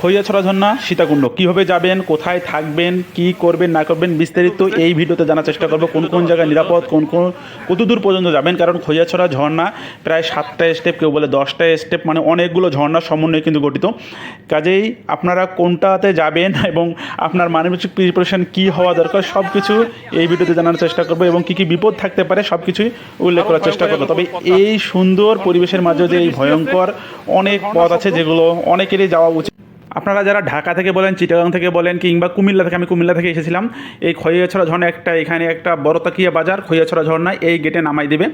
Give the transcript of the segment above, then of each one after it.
খৈয়াছড়া ঝর্ণা সীতাকুণ্ড। কীভাবে যাবেন, কোথায় থাকবেন, কি করবেন, না করবেন বিস্তারিত এই ভিডিওতে জানার চেষ্টা করব। কোন কোন জায়গায় নিরাপদ, কোন কোন কত দূর পর্যন্ত যাবেন? কারণ খৈয়াছড়া ঝর্ণা প্রায় সাতটা স্টেপ কেউ বলে দশটা স্টেপ মানে অনেকগুলো ঝর্ণার সমন্বয়ে কিন্তু গঠিত। কাজেই আপনারা কোনটাতে যাবেন এবং আপনার মানসিক প্রিপারেশন কী হওয়া দরকার সব কিছু এই ভিডিওতে জানার চেষ্টা করব এবং কী কী বিপদ থাকতে পারে সব কিছুই উল্লেখ করার চেষ্টা করব। তবে এই সুন্দর পরিবেশের মাঝে যে এই ভয়ঙ্কর অনেক পথ আছে যেগুলো অনেকেরই যাওয়া উচিত। আপনারা যারা ঢাকা থেকে বলেন, চিটাগাং থেকে বলেন, কিংবা কুমিল্লা থেকে, আমি কুমিল্লা থেকে এসেছিলাম, এই খৈয়াছড়া ঝর্ণা একটা, এখানে একটা বড় তাকিয়া বাজার, খৈয়াছড়া ঝর্ণা, এই গেটে নামাই দেবে।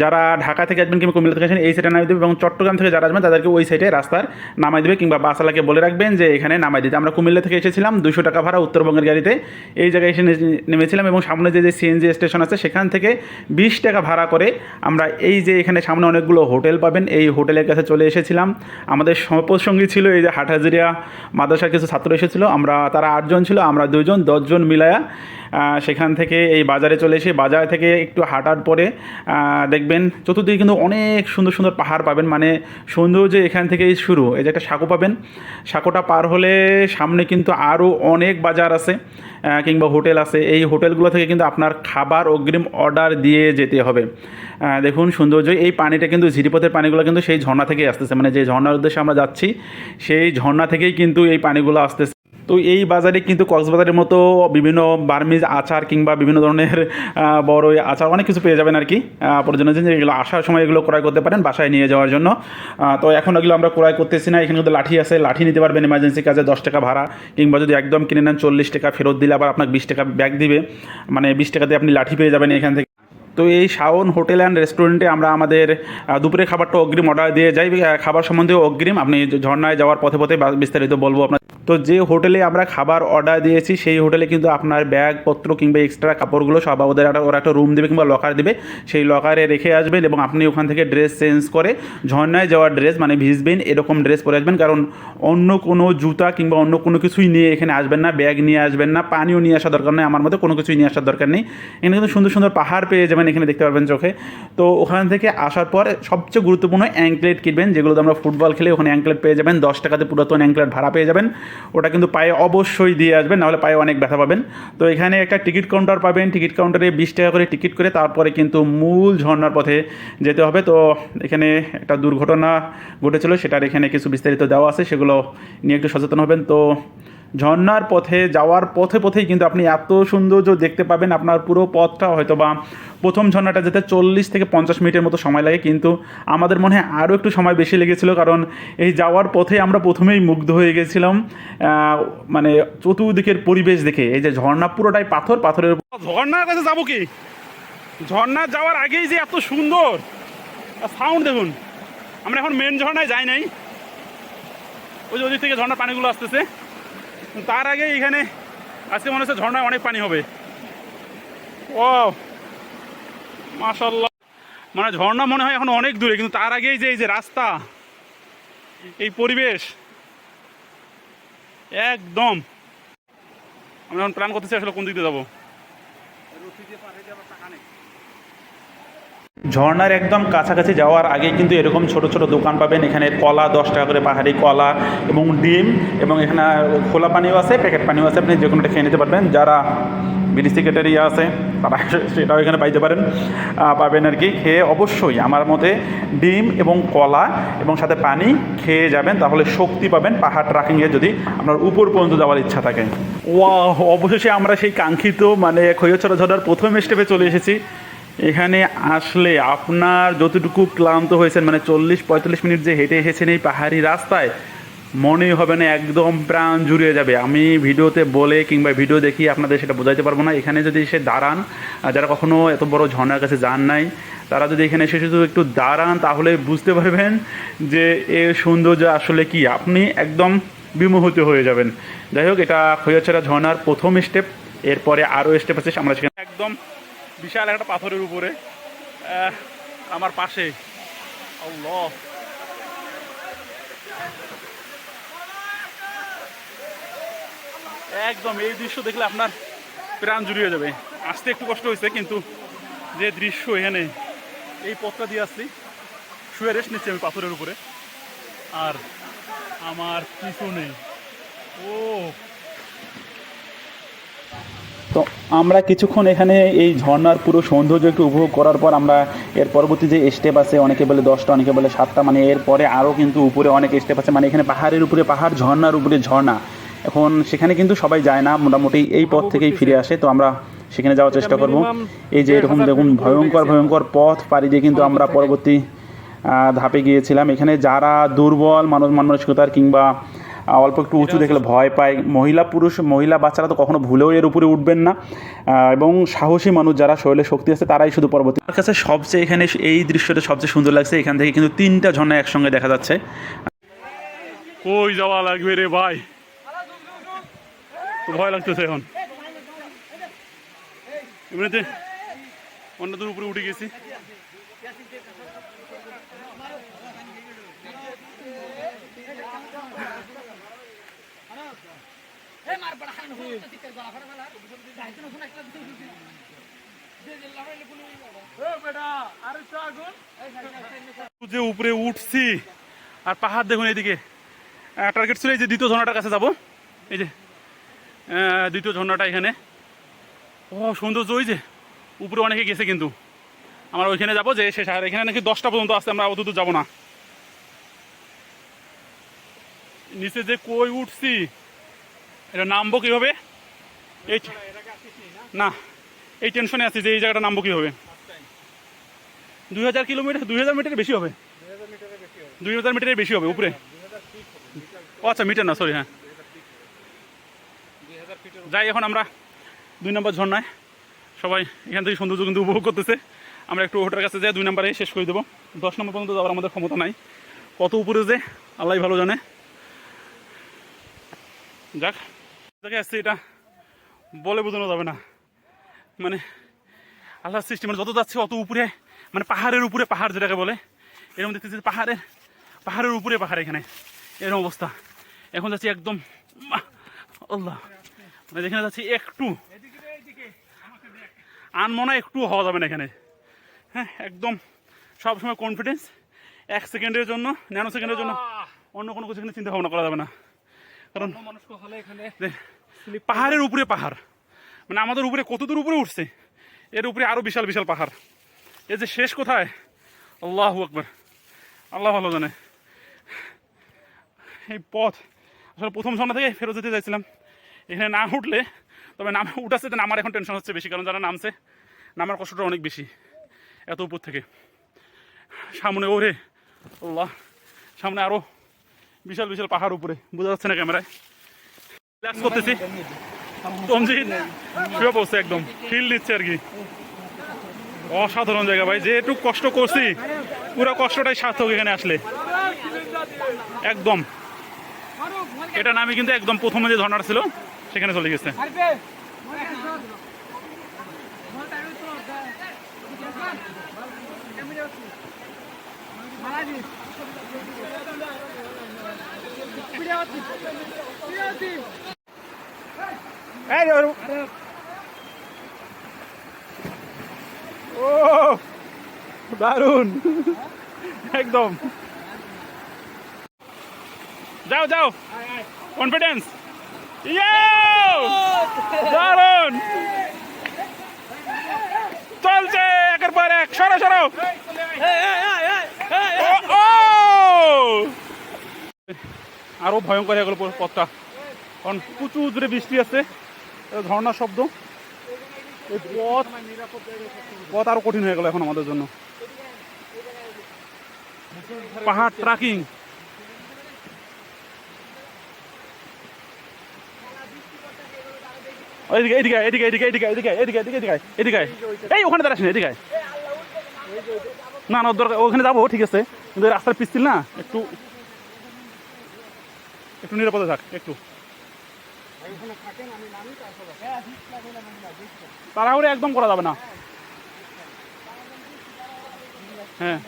যারা ঢাকা থেকে আসবেন কিংবা কুমিল্লা থেকে আসবেন এই সাইডে নামাই দেবে এবং চট্টগ্রাম থেকে যারা আসবেন, তাদেরকে ওই সাইডে রাস্তার নামাই দেবে কিংবা বাসালাকে বলে রাখবেন যে, এখানে নামাই দিতে। আমরা কুমিল্লা থেকে এসেছিলাম, দুশো টাকা ভাড়া উত্তরবঙ্গের গাড়িতে। এই জায়গায় এসে নেমেছিলাম এবং সামনে যে যে সিএনজি স্টেশন আছে, সেখান থেকে বিশ টাকা ভাড়া করে আমরা এই যে, এখানে সামনে অনেকগুলো হোটেল পাবেন। এই হোটেলের কাছে চলে এসেছিলাম। আমাদের সঙ্গী ছিল এই যে হাটহাজিরিয়া মাদ্রাসার কিছু ছাত্র এসেছিল, আমরা, তারা আটজন ছিল, আমরা দুজন দশজন মিলায়া সেখান থেকে এই বাজারে চলে এসে বাজার থেকে একটু হাঁটার পরে দেখবেন চতুর্দিকে কিন্তু অনেক সুন্দর সুন্দর পাহাড় পাবেন মানে সুন্দর যে এখান থেকেই শুরু। এই যে একটা সাঁকো পাবেন, সাঁকোটা পার হলে সামনে কিন্তু আরও অনেক বাজার আছে। কিংবা হোটেল আছে, এই হোটেলগুলো থেকে কিন্তু আপনার খাবার অগ্রিম অর্ডার দিয়ে যেতে হবে। দেখুন সৌন্দর্য, এই পানিটা কিন্তু ঝিরিপথের পানিগুলো কিন্তু সেই ঝর্ণা থেকেই আসতেছে। মানে যে ঝর্ণার উদ্দেশ্যে আমরা যাচ্ছি, সেই ঝর্ণা থেকেই কিন্তু এই পানিগুলো আসতেছে। তো এই বাজারে কিন্তু কক্সবাজারের মতো বিভিন্ন বার্মিজ আচার কিংবা বিভিন্ন ধরনের বড় আচার অনেক কিছু পেয়ে যাবেন আর কি। প্রয়োজনীয় জিনিস এগুলো আসার সময় এগুলো ক্রয় করতে পারেন বাসায় নিয়ে যাওয়ার জন্য। তো এখন এগুলো আমরা ক্রয় করতেছি না। এখানে কিন্তু লাঠি আছে, লাঠি নিতে পারবেন এমার্জেন্সি কাজে দশ টাকা ভাড়া কিংবা যদি একদম কিনে নেন চল্লিশ টাকা ফেরত দিলে আবার আপনাকে বিশ টাকা ব্যাগ দিবে। মানে বিশ টাকাতে আপনি লাঠি পেয়ে যাবেন এখান থেকে। তো এই শাওন হোটেল অ্যান্ড রেস্টুরেন্টে আমরা আমাদের দুপুরে খাবারটা অগ্রিম অর্ডার দিয়ে যাই। খাবার সম্বন্ধেও অগ্রিম। আপনি ঝর্ণায় যাওয়ার পথে পথে বিস্তারিত বলব আপনার তো যে হোটেলে আমরা খাবার অর্ডার দিয়েছি, সেই হোটেলে কিন্তু আপনার ব্যাগপত্র কিংবা এক্সট্রা কাপড়গুলো সব ওদের একটা, ওরা একটা রুম দেবে কিংবা লকার দেবে। সেই লকারে রেখে আসবেন এবং আপনি ওখান থেকে ড্রেস চেঞ্জ করে ঝর্ণায় যাওয়ার ড্রেস মানে ভিজবেন, এরকম ড্রেস পরে আসবেন। কারণ অন্য কোনো জুতা কিংবা অন্য কোনো কিছুই নিয়ে এখানে আসবেন না, ব্যাগ নিয়ে আসবেন না, পানিও নিয়ে আসার দরকার নেই, আমার মতে কোনো কিছুই নিয়ে আসার দরকার নেই। এখানে কিন্তু সুন্দর সুন্দর পাহাড় পেয়ে যাবেন, এখানে দেখতে পারবেন চোখে। তো ওখান থেকে আসার পর সবচেয়ে গুরুত্বপূর্ণ অ্যাঙ্কলেট কিনবেন, যেগুলোতে আমরা ফুটবল খেলে ওখানে অ্যাঙ্কলেট পেয়ে যাবেন। দশ টাকাতে পুরাতন অ্যাঙ্কলেট ভাড়া পেয়ে যাবেন। ওটা কিন্তু পায়ে অবশ্যই দিয়ে আসবেন, নাহলে পায়ে অনেক ব্যথা পাবেন। তো এখানে একটা টিকিট কাউন্টার পাবেন, টিকিট কাউন্টারে বিশ টাকা করে টিকিট করে তারপরে কিন্তু মূল ঝর্নার পথে যেতে হবে। তো এখানে একটা দুর্ঘটনা ঘটেছিল, সেটার এখানে কিছু বিস্তারিত দেওয়া আছে, সেগুলো নিয়ে একটু সচেতন হবেন। তো ঝর্ণার পথে যাওয়ার পথে পথেই কিন্তু আপনি এত সৌন্দর্য দেখতে পাবেন আপনার পুরো পথটা হয়তো বা প্রথম ঝর্ণাটা যেতে চল্লিশ থেকে পঞ্চাশ মিনিটের মতো সময় লাগে, কিন্তু আমাদের মনে হয় আরও একটু সময় বেশি লেগেছিল কারণ এই যাওয়ার পথে আমরা প্রথমেই মুগ্ধ হয়ে গেছিলাম মানে চতুর্দিকের পরিবেশ দেখে। এই যে ঝর্ণা পুরোটাই পাথর, পাথরের ঝর্ণার কাছে যাব কি? ঝর্ণা যাওয়ার আগেই যে এত সুন্দর সাউন্ড দেখুন। আমরা এখন মেন ঝর্ণায় যাই নাই। ওই যে ওদিক থেকে ঝর্ণার পানিগুলো আসতেছে। তার আগে এখানে আজকে মনে হচ্ছে ঝর্ণায় অনেক পানি হবে। ও মাসাল মানে ঝর্ণা মনে হয় এখন অনেক দূরে, কিন্তু তার আগেই যে এই যে রাস্তা, এই পরিবেশ, একদম। আমি এখন প্ল্যান করতেছি আসলে কোন দিকে যাব। ঝর্ণার একদম কাছাকাছি যাওয়ার আগে কিন্তু এরকম ছোট ছোট দোকান পাবেন। এখানে কলা দশ টাকা করে পাহাড়ি কলা এবং ডিম এবং এখানে খোলা পানিও আছে প্যাকেট পানিও আছে। আপনি যে কোনোটা খেয়ে নিতে পারবেন। যারা বিডি সেক্রেটারি আছে, তারা সেটাও এখানে পাইতে পারেন। পাবেন আর কি। খেয়ে অবশ্যই আমার মতে ডিম এবং কলা এবং সাথে পানি খেয়ে যাবেন, তাহলে শক্তি পাবেন পাহাড় ট্রাকিংয়ে যদি আপনার উপর পর্যন্ত যাওয়ার ইচ্ছা থাকে। ও অবশেষে আমরা সেই কাঙ্ক্ষিত মানে খৈয়ছড়া ঝর্ণার প্রথম স্টেপে চলে এসেছি। এখানে আসলে আপনার যতটুকু ক্লান্ত হয়েছেন মানে চল্লিশ পঁয়তাল্লিশ মিনিট যে হেঁটে এসেছেন এই পাহাড়ি রাস্তায়, মনেই হবে না, একদম প্রাণ জুড়িয়ে যাবে। আমি ভিডিওতে বলে কিংবা ভিডিও দেখি আপনাদের সেটা বোঝাইতে পারব না। এখানে যদি এসে দাঁড়ান যারা কখনো এত বড় ঝর্নার কাছে যান নাই, তারা যদি এখানে এসে শুধু একটু দাঁড়ান, তাহলে বুঝতে পারবেন যে এর সৌন্দর্য আসলে কি। আপনি একদম বিমোহিত হয়ে যাবেন। যাই হোক, এটা খৈয়াছড়া ঝর্ণার প্রথম স্টেপ এরপরে আরও স্টেপ আছে, আমরা সেখানে একদম বিশাল একটা পাথরের উপরে। আমার পাশে। একদম এই দৃশ্য দেখলে আপনার প্রাণ জুড়িয়ে যাবে। আসতে একটু কষ্ট হয়েছে, কিন্তু যে দৃশ্য এখানে, এই পথটা দিয়ে আসছি, শুয়ে রেস্ট নিচ্ছি আমি পাথরের উপরে। আর আমার পিছনে, ও তো আমরা কিছুক্ষণ এখানে এই ঝর্ণার পুরো সৌন্দর্য একটু উপভোগ করার পর আমরা এর পরবর্তী যে স্টেপ আছে অনেকে বলে দশটা অনেকে বলে সাতটা মানে এরপরে আরও কিন্তু উপরে অনেক স্টেপ আছে। মানে এখানে পাহাড়ের উপরে পাহাড় ঝর্ণার উপরে ঝর্ণা। এখন সেখানে কিন্তু সবাই যায় না মোটামুটি এই পথ থেকেই ফিরে আসে। তো আমরা সেখানে যাওয়ার চেষ্টা করব। এই যে এরকম দেখুন ভয়ঙ্কর ভয়ঙ্কর পথ পাড়ি দিয়ে কিন্তু আমরা পরবর্তী ধাপে গিয়েছিলাম। এখানে যারা দুর্বল মানুষ মানসিকতার কিংবা অল্প একটু উঁচু দেখলে ভয় পায়। মহিলা পুরুষ মহিলা বাচ্চারা তো কখনো ভুলেও এর উপরে উঠবেন না। এবং সাহসী মানুষ যারা শরীরে শক্তি আছে তারাই শুধু পরবর্তী আমার কাছে সবচেয়ে এখানে এই দৃশ্যটা সবচেয়ে সুন্দর লাগছে। এখান থেকে কিন্তু তিনটা ঝর্ণা একসঙ্গে দেখা যাচ্ছে। কই যাওয়া লাগবে রে ভাই? ভয় লাগতেছে এখন। এমনিতে অন্য দূর উপরে উঠে গেছি। যে উপরে উঠছি আর পাহাড় দেখুন এইদিকে। টার্গেট ছিল এই যে দ্বিতীয় ঝর্ণাটার কাছে যাব। এই যে দ্বিতীয় ঝর্ণাটা এখানে। ও সৌন্দর্য ওই যে উপরে অনেকে গেছে কিন্তু। আমরা ওইখানে যাব যে শেষ আর এখানে নাকি দশটা পর্যন্ত আসতে আমরা অত যাব না। নিচে যে কই উঠছি এটা নামবো কীভাবে? এই না, এই টেনশনে আছি যে এই জায়গাটা নামবো কীভাবে? দুই হাজার কিলোমিটার, দুই হাজার মিটারের বেশি হবে? দুই হাজার মিটারের বেশি হবে, উপরে? ও আচ্ছা মিটার না সরি হ্যাঁ। যাই, এখন আমরা দুই নম্বর ঝর্ণায়। সবাই এখান থেকে সৌন্দর্য কিন্তু উপভোগ করতেছে। আমরা একটু ওটার কাছে যাই, দুই নম্বরে শেষ করে দেবো। দশ নম্বর পর্যন্ত যাওয়ার আমাদের ক্ষমতা নাই। কত উপরে যে আল্লাহ ভালো জানে। যাক দেখে আসছে, এটা বলে বোঝানো যাবে না। মানে আল্লাহ সৃষ্টি মানে যত যাচ্ছে অত উপরে মানে পাহাড়ের উপরে পাহাড় যেটাকে বলে, এরকম দেখতেছি পাহাড়ের পাহাড়ের উপরে পাহাড় এখানে, এরকম অবস্থা। এখন যাচ্ছি একদম আল্লাহ। মানে যেখানে যাচ্ছি একটু আনমনা একটু হওয়া যাবে না এখানে। হ্যাঁ একদম সবসময় কনফিডেন্স এক সেকেন্ডের জন্য ন্যানো সেকেন্ডের জন্য, অন্য কোনো কিছু এখানে চিন্তা ভাবনা করা যাবে না। কারণ পাহাড়ের উপরে পাহাড়। মানে আমাদের উপরে কত দূর উপরে উঠছে? এর উপরে আরও বিশাল বিশাল পাহাড়। এর যে শেষ কোথায়? আল্লাহ আকবর। আল্লাহ ভালো জানে। এই পথ আসলে প্রথম ঝর্ণা থেকে ফেরত যেতে চাইছিলাম। এখানে না উঠলে তবে নামে উঠাচ্ছে তো আমার এখন টেনশন হচ্ছে বেশি কারণ যারা নামছে নামার কষ্টটা অনেক বেশি এত উপর থেকে। সামনে ওরে আল্লাহ। সামনে আরও বিশাল বিশাল পাহাড় উপরে। বোঝা যাচ্ছে না ক্যামেরায়। রিল্যাক্স করতেছি। তমজিৎ শুয়ে পড়ছে একদম। ফিল নিচ্ছে আর কি। অসাধারণ জায়গা ভাই। যেটুক কষ্ট করছি, পুরো কষ্টটাই সার্থক এখানে আসলে। একদম। এটা নামে কিন্তু একদম প্রথমে যে ঝর্ণাটা ছিল, সেখানে চলে গেছে। ও দারুণ একদম যাও যাও কনফিডেন্স দারুণ চলছে একের পর এক সরো সরো আরও ভয়ঙ্কর হয়ে গেল পথটা কারণ প্রচুর জোরে বৃষ্টি আছে এই ঝর্ণার শব্দ পথ পথ কঠিন হয়ে গেল এখন আমাদের জন্য পাহাড় ট্রাকিং এদিকে এদিকে এদিকে এদিকে এদিকে এদিকে এদিকে এদিকে এদিকে এই ওখানে দাঁড়াস এদিকে না না দরকার ওখানে যাব ঠিক আছে। কিন্তু রাস্তার পিস্তিল না। একটু একটু নিরাপদে থাক একটু। তাড়াহুড়ি একদম করা যাবে না। হ্যাঁ।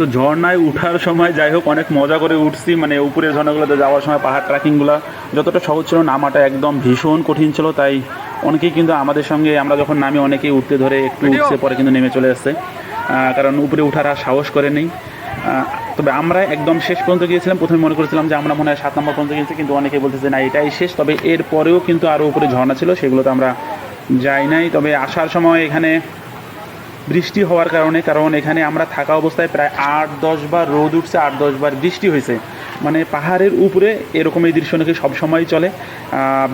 তো ঝর্ণায় উঠার সময় যাই হোক অনেক মজা করে উঠছি। মানে উপরে ঝর্ণাগুলোতে যাওয়ার সময় পাহাড় ট্রাকিংগুলো যতটা সহজ ছিল নামাটা একদম ভীষণ কঠিন ছিল। তাই অনেকেই কিন্তু আমাদের সঙ্গে আমরা যখন নামি অনেকেই উঠতে ধরে একটু উঠছে পরে কিন্তু নেমে চলে আসছে। কারণ উপরে উঠার আর সাহস করে নেই। তবে আমরা একদম শেষ পর্যন্ত গিয়েছিলাম। প্রথমে মনে করেছিলাম যে আমরা মনে হয় সাত নম্বর পর্যন্ত গিয়েছি কিন্তু অনেকে বলতেছে না এটাই শেষ। তবে এর পরেও কিন্তু আরও উপরে ঝর্ণা ছিল সেগুলোতে আমরা যাই নাই। তবে আসার সময় এখানে বৃষ্টি হওয়ার কারণে, কারণ এখানে আমরা থাকা অবস্থায় প্রায় আট, দশ বার রোদ উঠছে, আট, দশ বার বৃষ্টি হয়েছে। মানে পাহাড়ের উপরে এরকম এই দৃশ্য নাকি সবসময় চলে।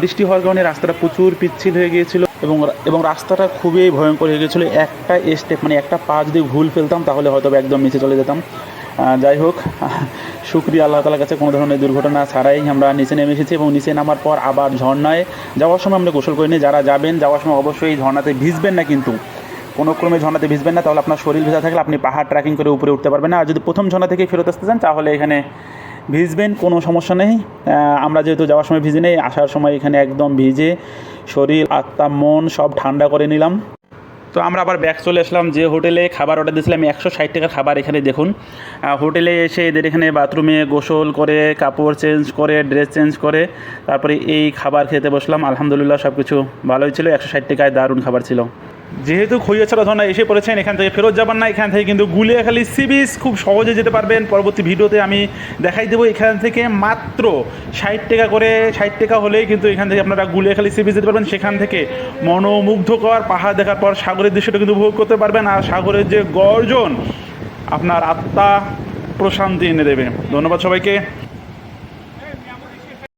বৃষ্টি হওয়ার কারণে রাস্তাটা প্রচুর পিচ্ছিল হয়ে গিয়েছিল এবং এবং রাস্তাটা খুবই ভয়ঙ্কর হয়ে গিয়েছিল। একটা স্টেপ মানে একটা পা যদি ভুল ফেলতাম, তাহলে হয়তো একদম নিচে চলে যেতাম। যাই হোক, শুক্রিয়া আল্লাহ তালার কাছে, কোনো ধরনের দুর্ঘটনা ছাড়াই আমরা নিচে নেমে এসেছি এবং নিচে নামার পর আবার ঝর্ণায় যাওয়ার সময় আমরা গোসল করিনি যারা যাবেন, যাওয়ার সময় অবশ্যই ঝর্ণাতে ভিজবেন না কিন্তু। কোনো ক্রমে ঝর্ণাতে ভিজবেন না, তাহলে আপনার শরীর ভেজা থাকলে আপনি পাহাড় ট্রেকিং করে উপরে উঠতে পারবেন না। আর যদি প্রথম ঝর্ণা থেকে ফেরত আসতে চান, তাহলে এখানে ভিজবেন, কোনো সমস্যা নেই। আমরা যেহেতু যাওয়ার সময় ভিজে নেই, আসার সময় এখানে একদম ভিজে শরীর, আত্মা, মন সব ঠান্ডা করে নিলাম। তো আমরা আবার ব্যাক চলে আসলাম যে হোটেলে খাবার অর্ডার দিয়েছিলাম একশো ষাট টাকার খাবার এখানে দেখুন। হোটেলে এসে এদের এখানে বাথরুমে গোসল করে, কাপড় চেঞ্জ করে ড্রেস চেঞ্জ করে, তারপরে এই খাবার খেতে বসলাম। আলহামদুলিল্লাহ সব কিছু ভালোই ছিল, একশো ষাট টাকায় দারুণ খাবার ছিল। যেহেতু খৈয়াছড়া ধরনা এসে পড়েছেন, এখান থেকে ফেরত যাবেন না। এখান থেকে কিন্তু গুলিয়াখালী সি বিচ খুব সহজে যেতে পারবেন। পরবর্তী ভিডিওতে আমি দেখাই দেবো এখান থেকে মাত্র ষাট টাকা করে, ষাট টাকা হলেই কিন্তু এখান থেকে আপনারা গুলিয়াখালী সি বিচ যেতে পারবেন। সেখান থেকে মনোমুগ্ধকর পাহাড় দেখার পর সাগরের দৃশ্যটা কিন্তু উপভোগ করতে পারবেন। আর সাগরের যে গর্জন, আপনার আত্মা প্রশান্তি এনে দেবে। ধন্যবাদ সবাইকে।